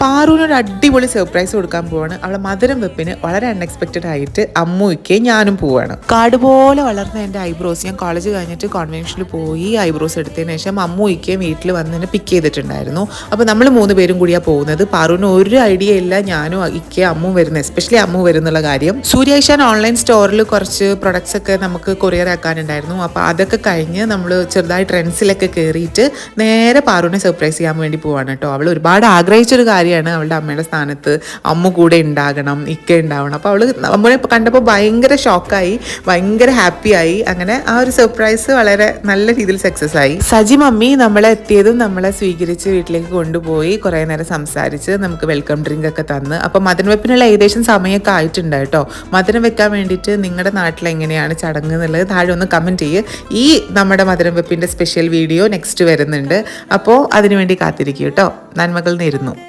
പാറുവിനൊരു അടിപൊളി സർപ്രൈസ് കൊടുക്കാൻ പോവാണ്. അവളെ മധുരം വെപ്പിന് വളരെ അൺഎക്സ്പെക്റ്റഡ് ആയിട്ട് അമ്മുയ്ക്ക് ഞാനും പോവാണ്. കാട് പോലെ വളർന്ന എന്റെ ഐബ്രോസ് ഞാൻ കോളേജ് കഴിഞ്ഞിട്ട് കോൺവെൻഷനിൽ പോയി ഐബ്രോസ് എടുത്തതിന് ശേഷം അമ്മുയ്ക്ക് വീട്ടിൽ വന്ന് എന്നെ പിക്ക് ചെയ്തിട്ടുണ്ടായിരുന്നു. അപ്പോൾ നമ്മൾ മൂന്ന് പേരും കൂടിയാണ് പോകുന്നത്. പാറൂന് ഒരു ഐഡിയ ഇല്ല ഞാനും ഇക്കെ അമ്മു വരുന്നത്. എസ്പെഷ്യലി അമ്മു വരുന്നുള്ള കാര്യം. സൂര്യായിഷാൻ ഓൺലൈൻ സ്റ്റോറിൽ കുറച്ച് പ്രൊഡക്ട്സ് ഒക്കെ നമുക്ക് കൊറിയർ ആക്കാനുണ്ടായിരുന്നു. അപ്പോൾ അതൊക്കെ കഴിഞ്ഞ് നമ്മൾ ചെറുതായി ട്രെൻഡ്സിലൊക്കെ കയറിയിട്ട് നേരെ പാറൂനെ സർപ്രൈസ് ചെയ്യാൻ വേണ്ടി പോവാണ് കേട്ടോ. അവൾ ഒരുപാട് ആഗ്രഹിച്ചൊരു കാര്യമാണ് അവളുടെ അമ്മയുടെ സ്ഥാനത്ത്. അമ്മ കൂടെ ഉണ്ടാകണം ഇക്ക ഉണ്ടാവണം. അപ്പോൾ അവൾ അമ്മനെ കണ്ടപ്പോൾ ഭയങ്കര ഷോക്കായി ഭയങ്കര ഹാപ്പിയായി അങ്ങനെ ആ ഒരു സർപ്രൈസ് വളരെ നല്ല രീതിയിൽ സക്സസ് ആയി. സജി മമ്മി നമ്മളെ എത്തിയതും നമ്മളെ സ്വീകരിച്ച് വീട്ടിലേക്ക് കൊണ്ടുപോയി കുറേ നേരം സംസാരിച്ച് നമുക്ക് വെൽക്കം ഡ്രിങ്ക് ഒക്കെ തന്ന്. അപ്പോൾ മധുരം വെപ്പിനുള്ള ഏകദേശം സമയമൊക്കെ ആയിട്ടുണ്ട് കേട്ടോ. മധുരം വെക്കാൻ വേണ്ടിയിട്ട് നിങ്ങളുടെ നാട്ടിൽ എങ്ങനെയാണ് ചടങ്ങ് എന്നുള്ളത് താഴെ ഒന്ന് കമന്റ് ചെയ്യുക ഈ നമ്മുടെ മധുരം വെപ്പിന്റെ സ്പെഷ്യൽ വീഡിയോ നെക്സ്റ്റ് വരുന്നുണ്ട്. അപ്പോൾ അതിനുവേണ്ടി കാത്തിരിക്കും കേട്ടോ. നന്മകൾ നേരുന്നു.